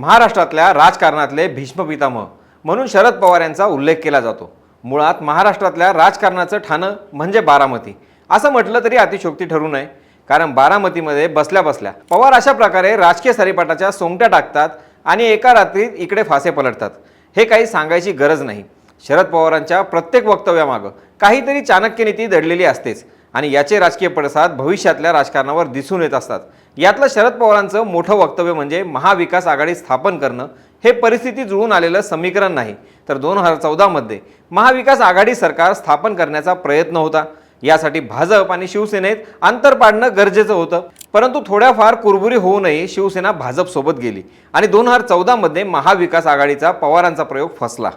महाराष्ट्रातल्या राजकारणातले भीष्म पितामह म्हणून शरद पवार यांचा उल्लेख केला जातो. मुळात महाराष्ट्रातल्या राजकारणाचं ठाणं म्हणजे बारामती. असं म्हटलं तरी अतिशोक्ती ठरू नये. कारण बारामतीमध्ये बसल्या बसल्या पवार अशा प्रकारे राजकीय सरीपाटाच्या सोंगट्या टाकतात आणि एका रात्रीत इकडे फासे पलटतात. हे काही सांगायची गरज नाही. शरद पवारांच्या प्रत्येक वक्तव्यामागं काहीतरी चाणक्य नीती दडलेली असतेच. आणि याचे राजकीय पडसाद भविष्यातल्या राजकारणावर दिसून येत असतात. यातलं शरद पवारांचं मोठं वक्तव्य म्हणजे महाविकास आघाडी स्थापन करणं हे परिस्थिती जुळून आलेलं समीकरण नाही. तर दोन हजार चौदामध्ये महाविकास आघाडी सरकार स्थापन करण्याचा प्रयत्न होता. यासाठी भाजप आणि शिवसेनेत अंतर पाडणं गरजेचं होतं. परंतु थोड्याफार कुरबुरी होऊनही शिवसेना भाजपसोबत गेली. आणि दोन हजार चौदामध्ये महाविकास आघाडीचा पवारांचा प्रयोग फसला.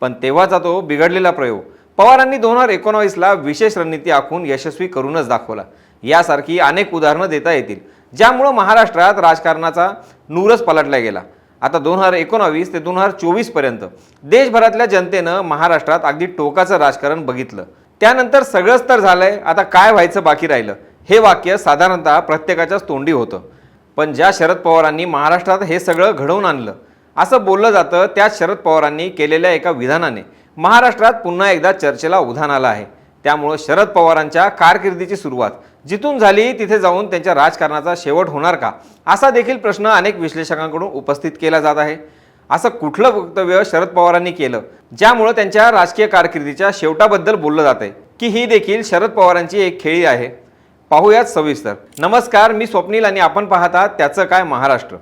पण तेव्हाचा तो बिघडलेला प्रयोग. पवारांनी दोन हजार एकोणावीसला विशेष रणनीती आखून यशस्वी करूनच दाखवला. यासारखी अनेक उदाहरणं देता येतील. ज्यामुळं महाराष्ट्रात राजकारणाचा नूरच पलटला गेला. आता दोन हजार एकोणावीस ते दोन हजार चोवीसपर्यंत देशभरातल्या जनतेनं महाराष्ट्रात अगदी टोकाचं राजकारण बघितलं. त्यानंतर सगळंच तर झालंय आता काय व्हायचं बाकी राहिलं? हे वाक्य साधारणतः प्रत्येकाच्याच तोंडी होतं. पण ज्या शरद पवारांनी महाराष्ट्रात हे सगळं घडवून आणलं असं बोललं जातं त्याच शरद पवारांनी केलेल्या एका विधानाने. महाराष्ट्रात पुन्हा एकदा चर्चेला उधाण आलं आहे. त्यामुळं शरद पवारांच्या कारकिर्दीची सुरुवात. जिथून झाली तिथे जाऊन त्यांच्या राजकारणाचा शेवट होणार का? असा देखील प्रश्न अनेक विश्लेषकांकडून उपस्थित केला जात आहे. असं कुठलं वक्तव्य शरद पवारांनी केलं? ज्यामुळं त्यांच्या राजकीय कारकिर्दीच्या शेवटाबद्दल बोललं जात आहे की ही देखील शरद पवारांची एक खेळी आहे. पाहूयात सविस्तर. नमस्कार मी स्वप्नील आणि आपण पाहता त्याचं काय महाराष्ट्र.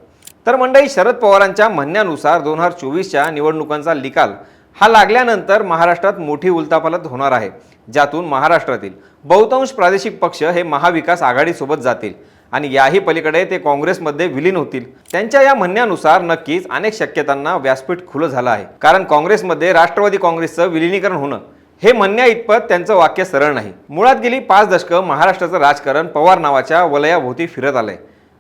तर मंडळी शरद पवारांच्या म्हणण्यानुसार दोन हजार चोवीसच्या निवडणुकांचा निकाल हा लागल्यानंतर महाराष्ट्रात मोठी उलतापालत होणार आहे. ज्यातून महाराष्ट्रातील बहुतांश प्रादेशिक पक्ष हे महाविकास आघाडीसोबत जातील आणि याही पलीकडे ते काँग्रेसमध्ये विलीन होतील. त्यांच्या या म्हणण्यानुसार नक्कीच अनेक शक्यतांना व्यासपीठ खुलं झालं आहे. कारण काँग्रेसमध्ये राष्ट्रवादी काँग्रेसचं विलीनीकरण होणं हे म्हणण्या इतपत त्यांचं वाक्य सरळ नाही. मुळात गेली पाच दशकं महाराष्ट्राचं राजकारण पवार नावाच्या वलयाभोवती फिरत आलंय.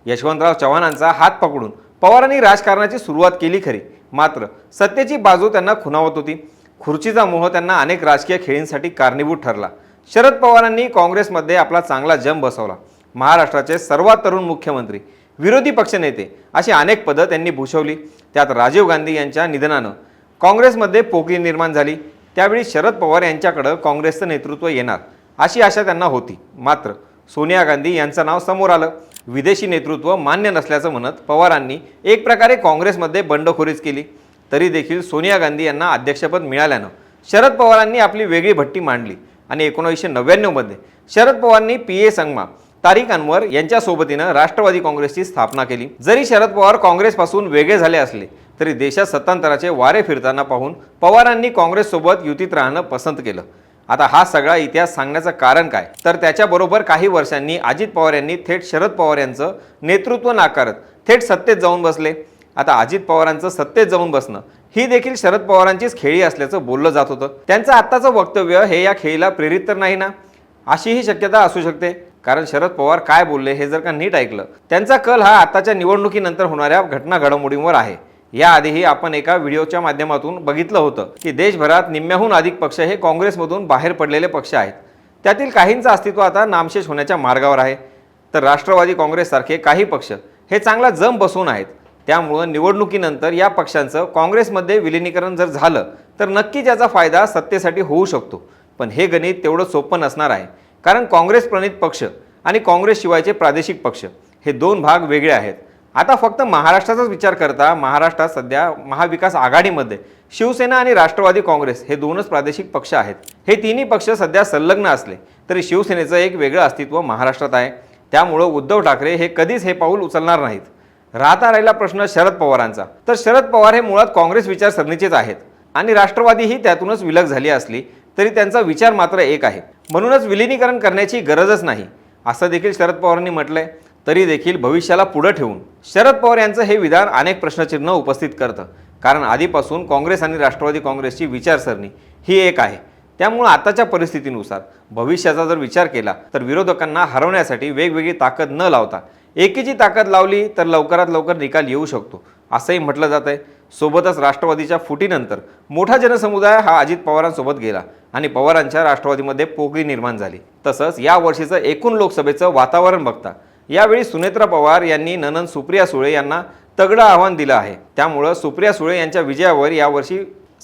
यशवंतराव चव्हाणांचा हात पकडून पवारांनी राजकारणाची सुरुवात केली खरी. मात्र सत्तेची बाजू त्यांना खुणावत होती. खुर्चीचा मोह त्यांना अनेक राजकीय खेळींसाठी कारणीभूत ठरला. शरद पवारांनी काँग्रेसमध्ये आपला चांगला जम बसवला. महाराष्ट्राचे सर्वात तरुण मुख्यमंत्री विरोधी पक्षनेते अशी अनेक पदं त्यांनी भूषवली. त्यात राजीव गांधी यांच्या निधनानं काँग्रेसमध्ये पोकळी निर्माण झाली. त्यावेळी शरद पवार यांच्याकडं काँग्रेसचं नेतृत्व येणार अशी आशा त्यांना होती. मात्र सोनिया गांधी यांचं नाव समोर आलं. विदेशी नेतृत्व मान्य नसल्याचं म्हणत पवारांनी एक प्रकारे काँग्रेसमध्ये बंडखोरीच केली. तरी देखील सोनिया गांधी यांना अध्यक्षपद मिळाल्यानं शरद पवारांनी आपली वेगळी भट्टी मांडली आणि एकोणीसशे नव्याण्णवमध्ये शरद पवारांनी पी ए संगमा तारिक अनवर यांच्या सोबतीनं राष्ट्रवादी काँग्रेसची स्थापना केली. जरी शरद पवार काँग्रेसपासून वेगळे झाले असले तरी देशात सत्तांतराचे वारे फिरताना पाहून पवारांनी काँग्रेससोबत युतीत राहणं पसंत केलं. आता हा सगळा इतिहास सांगण्याचं कारण काय? तर त्याच्याबरोबर काही वर्षांनी अजित पवार यांनी थेट शरद पवार यांचं नेतृत्व नाकारत थेट सत्तेत जाऊन बसले. आता अजित पवारांचं सत्तेत जाऊन बसणं ही देखील शरद पवारांचीच खेळी असल्याचं बोललं जात होतं. त्यांचं आत्ताचं वक्तव्य हे या खेळीला प्रेरित तर नाही ना? अशीही शक्यता असू शकते. कारण शरद पवार काय बोलले हे जर का नीट ऐकलं त्यांचा कल हा आताच्या निवडणुकीनंतर होणाऱ्या घटना घडामोडींवर आहे. याआधीही आपण एका व्हिडिओच्या माध्यमातून बघितलं होतं की देशभरात निम्म्याहून अधिक पक्ष हे काँग्रेसमधून बाहेर पडलेले पक्ष आहेत. त्यातील काहींचं अस्तित्व आता नामशेष होण्याच्या मार्गावर आहे. तर राष्ट्रवादी काँग्रेससारखे काही पक्ष हे चांगला जम बसून आहेत. त्यामुळं निवडणुकीनंतर या पक्षांचं काँग्रेसमध्ये विलिनीकरण जर झालं तर नक्की त्याचा फायदा सत्तेसाठी होऊ शकतो. पण हे गणित तेवढं सोपं नसणार आहे. कारण काँग्रेस प्रणित पक्ष आणि काँग्रेसशिवायचे प्रादेशिक पक्ष हे दोन भाग वेगळे आहेत. आता फक्त महाराष्ट्राचाच विचार करता महाराष्ट्रात सध्या महाविकास आघाडीमध्ये शिवसेना आणि राष्ट्रवादी काँग्रेस हे दोनच प्रादेशिक पक्ष आहेत. हे तिन्ही पक्ष सध्या संलग्न असले तरी शिवसेनेचं एक वेगळं अस्तित्व महाराष्ट्रात आहे. त्यामुळं उद्धव ठाकरे हे कधीच हे पाऊल उचलणार नाहीत. राहता राहिला प्रश्न शरद पवारांचा. तर शरद पवार हे मुळात काँग्रेस विचारसरणीचेच आहेत आणि राष्ट्रवादी ही त्यातूनच विलग झाली असली तरी त्यांचा विचार मात्र एक आहे. म्हणूनच विलिनीकरण करण्याची गरजच नाही. असं देखील शरद पवारांनी म्हटलंय. तरी देखील भविष्याला पुढं ठेवून शरद पवार यांचं हे विधान अनेक प्रश्नचिन्ह उपस्थित करतं. कारण आधीपासून काँग्रेस आणि राष्ट्रवादी काँग्रेसची विचारसरणी ही एक आहे. त्यामुळं आताच्या परिस्थितीनुसार भविष्याचा जर विचार केला तर विरोधकांना हरवण्यासाठी वेगवेगळी ताकद न लावता एकीची ताकद लावली तर लवकरात लवकर निकाल येऊ शकतो असंही म्हटलं जात आहे. सोबतच राष्ट्रवादीच्या फुटीनंतर मोठा जनसमुदाय हा अजित पवारांसोबत गेला आणि पवारांच्या राष्ट्रवादीमध्ये पोकळी निर्माण झाली. तसंच या वर्षीचं एकूण लोकसभेचं वातावरण बघता यावेळी सुनेत्रा पवार यांनी ननन सुप्रिया सुळे यांना तगडं आव्हान दिलं आहे. त्यामुळं सुप्रिया सुळे यांच्या विजयावर यावर्षी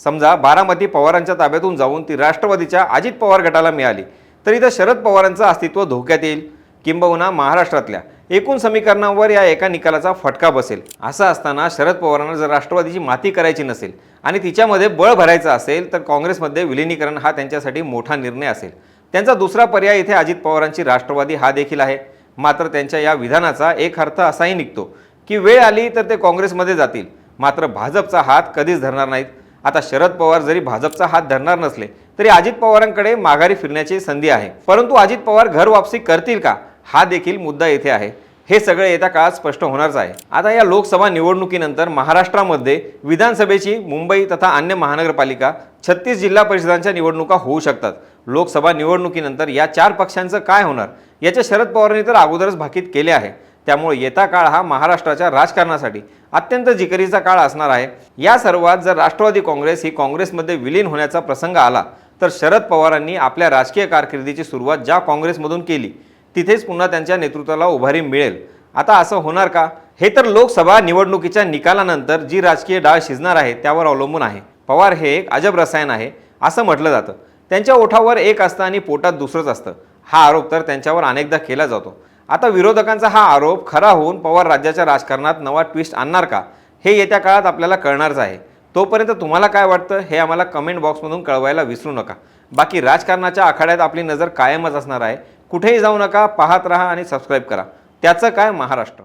समजा बारामती पवारांच्या ताब्यातून जाऊन ती राष्ट्रवादीच्या अजित पवार गटाला मिळाली. तर इथं शरद पवारांचं अस्तित्व धोक्यात येईल. किंबहुना महाराष्ट्रातल्या एकूण समीकरणांवर या एका निकालाचा फटका बसेल. असं असताना शरद पवारांना जर राष्ट्रवादीची माती करायची नसेल आणि तिच्यामध्ये बळ भरायचं असेल तर काँग्रेसमध्ये विलिनीकरण हा त्यांच्यासाठी मोठा निर्णय असेल. त्यांचा दुसरा पर्याय इथे अजित पवारांची राष्ट्रवादी हा देखील आहे. मात्र त्यांच्या या विधानाचा एक अर्थ असाही निघतो की वेळ आली तर ते काँग्रेसमध्ये जातील. मात्र भाजपचा हात कधीच धरणार नाहीत. आता शरद पवार जरी भाजपचा हात धरणार नसले तरी अजित पवारांकडे माघारी फिरण्याची संधी आहे. परंतु अजित पवार घर वापसी करतील का? हा देखील मुद्दा येथे आहे. हे सगळे येत्या काळात स्पष्ट होणारच आहे. आता या लोकसभा निवडणुकीनंतर महाराष्ट्रामध्ये विधानसभेची मुंबई तथा अन्य महानगरपालिका छत्तीस जिल्हा परिषदांच्या निवडणुका होऊ शकतात. लोकसभा निवडणुकीनंतर या चार पक्षांचं काय होणार? याच्या शरद पवारांनी तर अगोदरच भाकीत केले आहे. त्यामुळे येता काळ हा महाराष्ट्राच्या राजकारणासाठी अत्यंत जिकरीचा काळ असणार आहे. या सर्वात जर राष्ट्रवादी काँग्रेस ही काँग्रेसमध्ये विलीन होण्याचा प्रसंग आला तर शरद पवारांनी आपल्या राजकीय कारकिर्दीची सुरुवात ज्या काँग्रेसमधून केली तिथेच पुन्हा त्यांच्या नेतृत्वाला उभारी मिळेल. आता असं होणार का? हे तर लोकसभा निवडणुकीच्या निकालानंतर जी राजकीय डाळ शिजणार आहे त्यावर अवलंबून आहे. पवार हे एक अजब रसायन आहे असं म्हटलं जातं. त्यांच्या ओठावर एक असतं आणि पोटात दुसरंच असतं. हा आरोप तर त्यांच्यावर अनेकदा केला जातो. आता विरोधकांचा हा आरोप खरा होऊन पवार राज्याच्या राजकारणात नवा ट्विस्ट आणणार का? हे येत्या काळात आपल्याला कळणारच आहे. तोपर्यंत तुम्हाला काय वाटतं हे आम्हाला कमेंट बॉक्समधून कळवायला विसरू नका. बाकी राजकारणाच्या आखाड्यात आपली नजर कायमच असणार आहे. कुठेही जाऊ नका पाहत राहा आणि सबस्क्राईब करा. त्याचं काय महाराष्ट्र?